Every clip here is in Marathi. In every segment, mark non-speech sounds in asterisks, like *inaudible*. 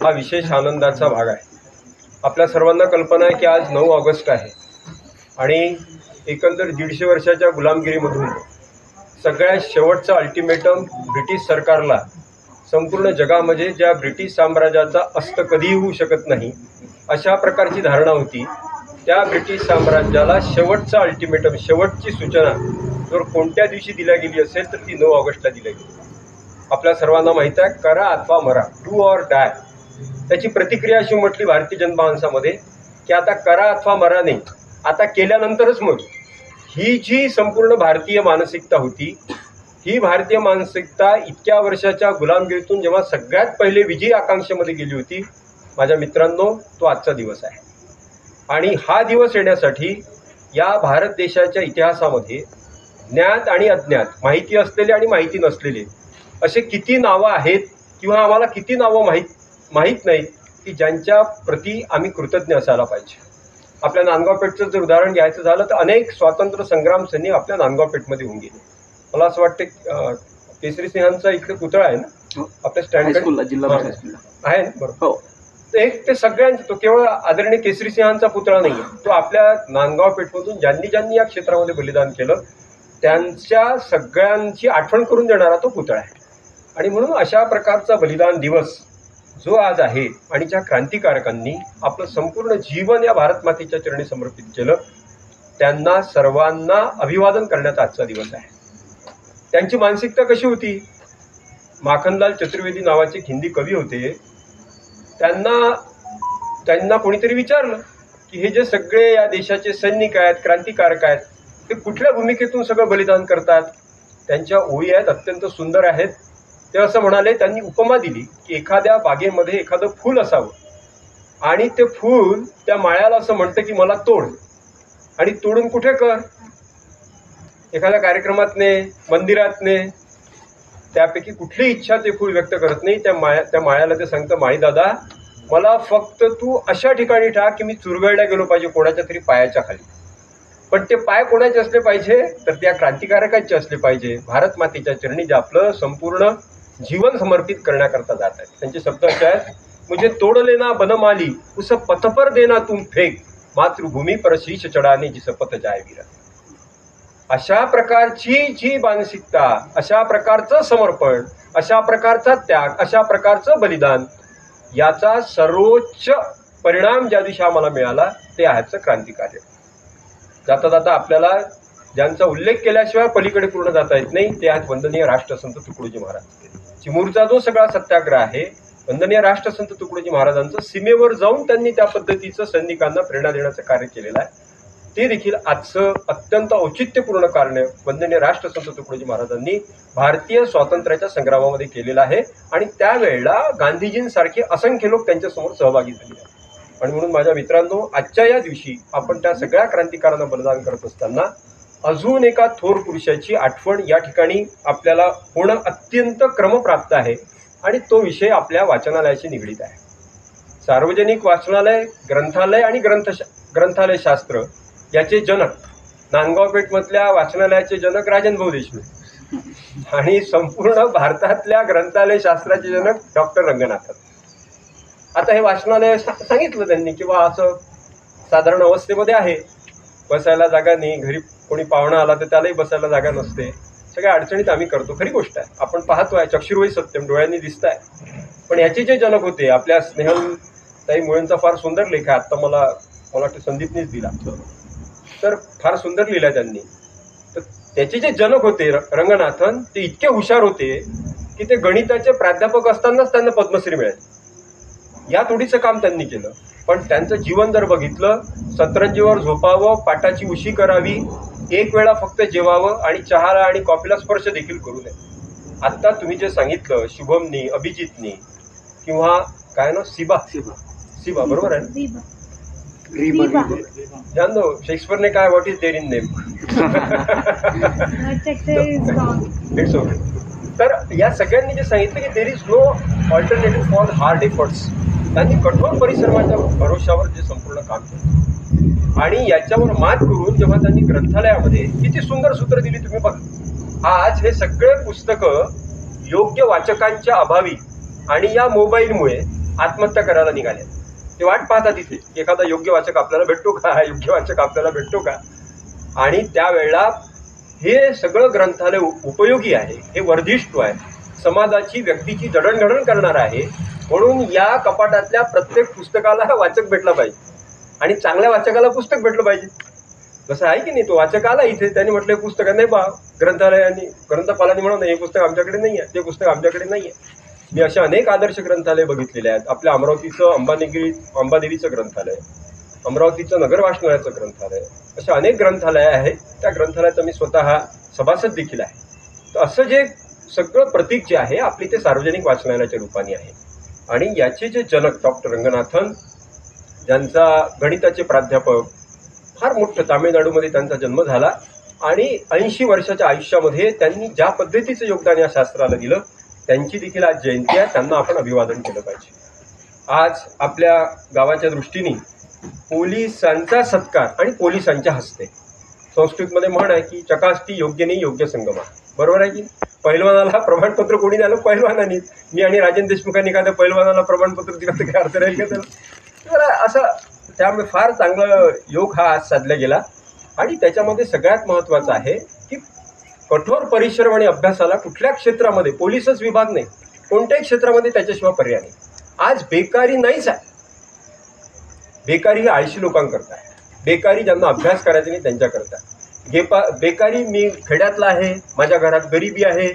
हा विशेष आनंदाचा भाग आहे. आपल्या सर्वांना कल्पना आहे की आज नऊ ऑगस्ट आहे. आणि एकंदर दीडशे वर्षाच्या गुलामगिरीमधून सगळ्यात शेवटचं अल्टिमेटम ब्रिटिश सरकारला संपूर्ण जगामध्ये ज्या ब्रिटिश साम्राज्याचा अस्त कधीही होऊ शकत नाही अशा प्रकारची धारणा होती. त्या ब्रिटिश साम्राज्याला शेवटचा अल्टिमेटम शेवटची सूचना जर कोणत्या दिवशी दिल्या गेली असेल तर ती नऊ ऑगस्टला दिली गेली. आपल्या सर्वांना माहीत आहे करा अथवा मरा डू ऑर डाय त्याची प्रतिक्रिया अशी म्हटली भारतीय जनमानसामध्ये की आता करा अथवा मरा नाही आता केल्यानंतरच मग ही जी संपूर्ण भारतीय मानसिकता होती ही भारतीय मानसिकता इतक्या वर्षाच्या गुलामगिरीतून जेव्हा सगळ्यात पहिले विजयी आकांक्षेमध्ये गेली होती माझ्या मित्रांनो तो आजचा दिवस आहे. आणि हा दिवस येण्यासाठी या भारत देशाच्या इतिहासामध्ये ज्ञात आणि अज्ञात माहिती असलेले आणि माहिती नसलेले असे किती नावं आहेत किंवा आम्हाला किती नावं माहीत माहीत नाहीत की ज्यांच्या प्रती आम्ही कृतज्ञ असायला पाहिजे. आपल्या नांदगाव पेठचं जर उदाहरण घ्यायचं झालं तर अनेक स्वातंत्र्य संग्राम सैनिक आपल्या नांदगाव पेठमध्ये होऊन गेले. मला असं वाटतं केसरी सिंहांचा इकडे पुतळा आहे ना? आपल्या स्टँडकडे हायस्कूलला जिल्हा आहे ना? बरोबर. हो. एक ते सगळ्यांचे तो केवळ आदरणीय केसरी सिंहांचा पुतळा नाही आहे तो आपल्या नांदगाव पेठमधून ज्यांनी ज्यांनी या क्षेत्रामध्ये बलिदान केलं त्यांच्या सगळ्यांची आठवण करून देणारा तो पुतळा आहे. आणि म्हणून अशा प्रकारचा बलिदान दिवस जो आज आहे आणि ज्या क्रांतिकारकांनी आपलं संपूर्ण जीवन या भारत मातेच्या चरणी समर्पित केलं त्यांना सर्वांना अभिवादन करण्याचा आजचा दिवस आहे. त्यांची मानसिकता कशी होती? माखनलाल चतुर्वेदी नावाचे हिंदी कवी होते. त्यांना त्यांना कोणीतरी विचारलं की हे जे सगळे या देशाचे सैनिक आहेत क्रांतिकारक आहेत ते कुठल्या भूमिकेतून सगळं बलिदान करतात? त्यांच्या ओळी आहेत अत्यंत सुंदर आहेत. ते असं म्हणाले त्यांनी उपमा दिली की एखाद्या बागेमध्ये एखादं फूल असावं. आणि ते फूल त्या माळ्याला असं म्हणतं की मला तोड. आणि तोडून कुठे कर? एखाद्या कार्यक्रमात ने मंदिरात ने त्यापैकी कुठली इच्छा ते फूल व्यक्त करत नाही. त्या माया त्या माळ्याला ते सांगतं माळी दादा मला फक्त तू अशा ठिकाणी ठा की मी चुरगळल्या गेलो पाहिजे कोणाच्या तरी पायाच्या खाली. पण ते पाय कोणाचे असले पाहिजे? तर त्या क्रांतिकारकांचे असले पाहिजे. भारत मातेच्या चरणी जे आपलं संपूर्ण जीवन समर्पित करण्याकरता जात आहेत. त्यांचे शब्द असे आहेत म्हणजे तोडले ना बनमाली उस पथपर देना तुम फेक मातृभूमी पर शीश चढाने जिस पथ जाय वीर अशा प्रकारची जी मानसिकता अशा प्रकारचं समर्पण अशा प्रकारचा त्याग अशा प्रकारचं बलिदान याचा सर्वोच्च परिणाम ज्या दिवशी आम्हाला मिळाला ते आहेचं क्रांतिकार्य. जाता जाता आपल्याला ज्यांचा उल्लेख केल्याशिवाय पलीकडे पूर्ण जाता येत नाही ते आहेत वंदनीय राष्ट्रसंत तुकडोजी महाराज. चिमूरचा जो सगळा सत्याग्रह आहे वंदनीय राष्ट्रसंत तुकडोजी महाराजांचं सीमेवर जाऊन त्यांनी त्या पद्धतीचं सैनिकांना प्रेरणा देण्याचं कार्य केलेलं आहे. ते देखील आजचं अत्यंत औचित्यपूर्ण कार्य वंदनीय राष्ट्रसंत तुकडोजी महाराजांनी भारतीय स्वातंत्र्याच्या संग्रामामध्ये केलेलं आहे. आणि त्यावेळेला गांधीजींसारखे असंख्य लोक त्यांच्यासमोर सहभागी झाले आहेत. आणि म्हणून माझ्या मित्रांनो आजच्या या दिवशी आपण त्या सगळ्या क्रांतिकारांना बलिदान करत असताना अजून एका थोर पुरुषाची आठवण या ठिकाणी आपल्याला होणं अत्यंत क्रमप्राप्त आहे आणि तो विषय आपल्या वाचनालयाशी निगडीत आहे. सार्वजनिक वाचनालय ग्रंथालय आणि ग्रंथ ग्रंथालय शास्त्र याचे जनक नांदगावपेठमधल्या वाचनालयाचे जनक राजनभाऊ देशमुख आणि संपूर्ण भारतातल्या ग्रंथालय शास्त्राचे जनक डॉक्टर रंगनाथन. आता हे वाचनालय सांगितलं त्यांनी किंवा असं साधारण अवस्थेमध्ये आहे. बसायला जागा नाही घरी कोणी पाहुणा आला तर त्यालाही बसायला जागा नसते. सगळ्या अडचणीत आम्ही करतो. खरी गोष्ट आहे. आपण पाहतो आहे चक्षुर्वय सत्यम डोळ्यांनी दिसत आहे पण याचे जे जनक होते आपल्या स्नेहल ताई मुळेंचा फार सुंदर लेख आहे. आत्ता मला मला वाटतं संदीपनीच दिला. तर फार सुंदर लिहिला त्यांनी. तर त्याचे जे जनक होते र- रंगनाथन ते इतके हुशार होते की ते गणिताचे प्राध्यापक असतानाच त्यांना पद्मश्री मिळाली. या तोडीचं काम त्यांनी केलं. पण त्यांचं जीवन जर बघितलं सतरंजीवर झोपावं पाटाची उशी करावी एक वेळा फक्त जेवावं आणि चहाला आणि कॉफीला स्पर्श देखील करू नये. आत्ता तुम्ही जे सांगितलं शुभमनी अभिजितनी किंवा काय ना सिबा. शिवा. सिबा बरोबर आहे. जान शेक्सपियरने काय what is there in name. It's okay तर या सगळ्यांनी जे सांगितलं की there is no alternative for hard efforts त्यांनी कठोर परिश्रमाच्या भरोशावर जे संपूर्ण काम केलं. आणि याच्यावर मात करून जेव्हा त्यांनी ग्रंथालयामध्ये किती सुंदर सूत्र दिली तुम्ही बघा. आज हे सगळे पुस्तकं योग्य वाचकांच्या अभावी आणि या मोबाईलमुळे आत्महत्या करायला निघाले. ते वाट पाहता तिथे एखादा योग्य वाचक आपल्याला भेटतो का? *laughs* योग्य वाचक आपल्याला भेटतो का? आणि त्यावेळेला हे सगळं ग्रंथालय उपयोगी आहे हे वर्धिष्ठ आहे समाजाची व्यक्तीची जडणघडण करणार आहे म्हणून या कपाटातल्या प्रत्येक पुस्तकाला वाचक भेटला पाहिजे. आणि चांगल्या वाचकाला पुस्तक भेटलं पाहिजे. जसं आहे की नाही तो वाचक आला इथे त्यांनी म्हटलं हे पुस्तक नाही बा ग्रंथालयाने ग्रंथपालाने म्हणून हे पुस्तक आमच्याकडे नाही आहे ते पुस्तक आमच्याकडे नाही आहे. मी असे अनेक आदर्श ग्रंथालय बघितलेले आहेत. आपल्या अमरावतीचं अंबादेवी अंबादेवीचं ग्रंथालय अमरावतीचं नगर वाचनालयाचं ग्रंथालय अशा अनेक ग्रंथालय आहेत. त्या ग्रंथालयाचा मी स्वतः सभासद देखील आहे. तर असं जे सगळं प्रतीक जे आहे आपली ते सार्वजनिक वाचनालयाच्या रूपाने आहे. आणि याचे जे जनक डॉक्टर रंगनाथन ज्यांचा गणिताचे प्राध्यापक फार मोठं तामिळनाडूमध्ये त्यांचा जन्म झाला आणि ऐंशी वर्षाच्या आयुष्यामध्ये त्यांनी ज्या पद्धतीचं योगदान या शास्त्राला दिलं त्यांची देखील आज जयंती आहे त्यांना आपण अभिवादन केलं पाहिजे. आज आपल्या गावाच्या दृष्टीने पोलिसांचा सत्कार आणि पोलिसांच्या हस्ते. संस्कृतमध्ये म्हण आहे की चकास्ती योग्य नाही योग्य संगमा. बरोबर आहे की पहिलवानाला प्रमाणपत्र कोणी द्यालं पहिलवानाने मी आणि राजेंद्र देशमुखांनी एखाद्या पहिलवानाला प्रमाणपत्र दिलं तर काय अर्थ राहील का त्याला? तर असं त्यामुळे फार चांगलं योग हा आज साधला गेला. आणि त्याच्यामध्ये सगळ्यात महत्त्वाचं आहे की कठोर परिश्रम आणि अभ्यासाला कुठल्या क्षेत्रामध्ये पोलीसच विभाग नाही कोणत्याही क्षेत्रामध्ये त्याच्याशिवाय पर्याय नाही. आज बेकारी नाहीच आहे. बेकारी ही आळशी लोकांकरता आहे. बेकारी ज्यांना अभ्यास करायचा नाही त्यांच्याकरता गेपा बेकारी मी खेड्यातला आहे माझ्या घरात गरिबी आहे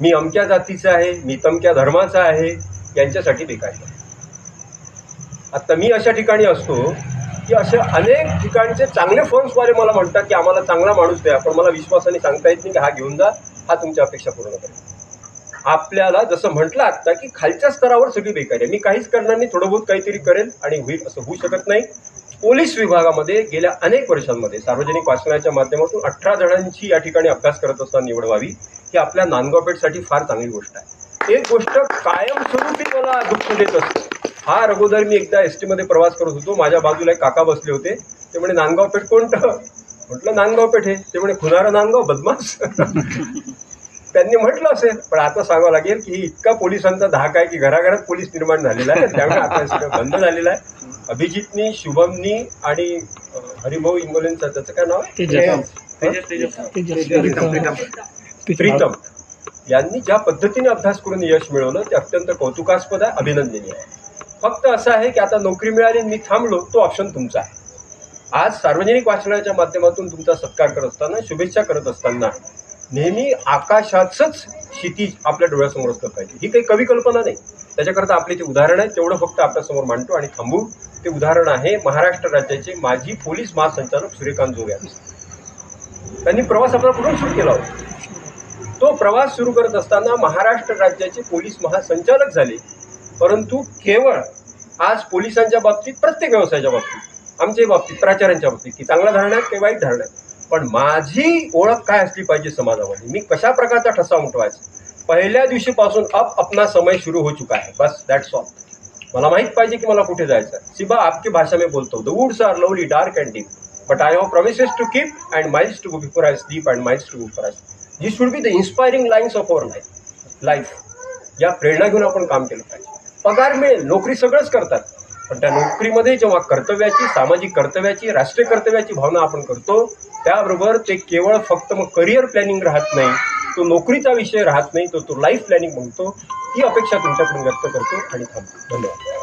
मी अमक्या जातीचा आहे मी तमक्या धर्माचा आहे यांच्यासाठी बेकारी आत्ता मी अशा ठिकाणी असतो की असे अनेक ठिकाणचे चांगले फोन्सवाले मला म्हणतात की आम्हाला चांगला माणूस द्या पण मला विश्वासाने सांगता येत नाही की हा घेऊन जा हा तुमच्या अपेक्षा पूर्ण करेल. आपल्याला जसं म्हटलं आत्ता की खालच्या स्तरावर सगळी बेकारी आहे. मी काहीच करणार नाही थोडं बहुत काहीतरी करेल आणि होईल असं होऊ शकत नाही. पोलीस विभागामध्ये गेल्या अनेक वर्षांमध्ये सार्वजनिक वाचनाच्या माध्यमातून अठरा जणांची या ठिकाणी अभ्यास करत असताना निवड व्हावी ही आपल्या नांदगाव पेठसाठी फार चांगली गोष्ट आहे. एक गोष्ट कायमस्वरूपी मला दुःख देत असते. हा अगोदर मी एकदा एस टीमध्ये प्रवास करत होतो. माझ्या बाजूला एक काका बसले होते. ते म्हणे नांदगाव पेठ कोणतं? म्हटलं नांदगाव पेठ आहे. ते म्हणे खुनारा नांदगाव बदमाश. *laughs* त्यांनी म्हटलं असेल पण आता सांगावं लागेल की इतका पोलिसांचा धाक आहे की घराघरात पोलीस निर्माण झालेला आहे. त्यामुळे आता हे सगळं बंद झालेलं आहे. अभिजितनी शुभमनी आणि हरिभाऊ इंगोलेंचं त्याचं काय नाव आहे? प्रीतम. यांनी ज्या पद्धतीने अभ्यास करून यश मिळवलं ते अत्यंत कौतुकास्पद आहे अभिनंदनीय आहे. फक्त असं आहे की आता नोकरी मिळाली मी थांबलो तो ऑप्शन तुमचा आहे. आज सार्वजनिक वाचनाच्या माध्यमातून तुमचा सत्कार करत असताना शुभेच्छा करत असताना नेहमी आकाशाचंच क्षितिज आपल्या डोळ्यासमोर असलं पाहिजे. ही काही कवी कल्पना नाही. त्याच्याकरता आपले जे उदाहरण आहे तेवढं फक्त आपल्यासमोर मांडतो आणि थांबू. ते उदाहरण आहे महाराष्ट्र राज्याचे माजी पोलीस महासंचालक सूर्यकांत जोग यांचं. त्यांनी प्रवास आपला कुठून सुरू केला होता? तो प्रवास सुरू करत असताना महाराष्ट्र राज्याचे पोलीस महासंचालक झाले. परंतु केवळ आज पोलिसांच्या बाबतीत प्रत्येक व्यवसायाच्या बाबतीत आमच्या बाबतीत प्राचार्यांच्या बाबतीत की चांगला धारणा आहे की वाईट धारणा आहे. पण माझी ओळख काय असली पाहिजे समाजामध्ये? मी कशा प्रकारचा ठसा उमटवायचा पहिल्या दिवशीपासून अप अपना समय सुरू हो चुका आहे बस दॅट्स ऑल मला माहीत पाहिजे की मला कुठे जायचं आहे सिबा आपकी भाषा मी बोलतो the woods are lovely dark and deep but I have promises to keep and miles to go before I sleep and miles to go before I this should be the inspiring lines of our life life या प्रेरणा घेऊन आपण काम केलं पाहिजे. पगार मिळेल नोकरी सगळंच करतात. पण त्या नोकरीमध्ये जेव्हा कर्तव्याची सामाजिक कर्तव्याची राष्ट्रीय कर्तव्याची भावना आपण करतो त्याबरोबर ते केवळ फक्त मग करिअर प्लॅनिंग राहत नाही तो नोकरीचा विषय राहत नाही तो तो लाईफ प्लॅनिंग म्हणतो ही अपेक्षा तुमच्याकडून व्यक्त करतो आणि थांबतो. धन्यवाद.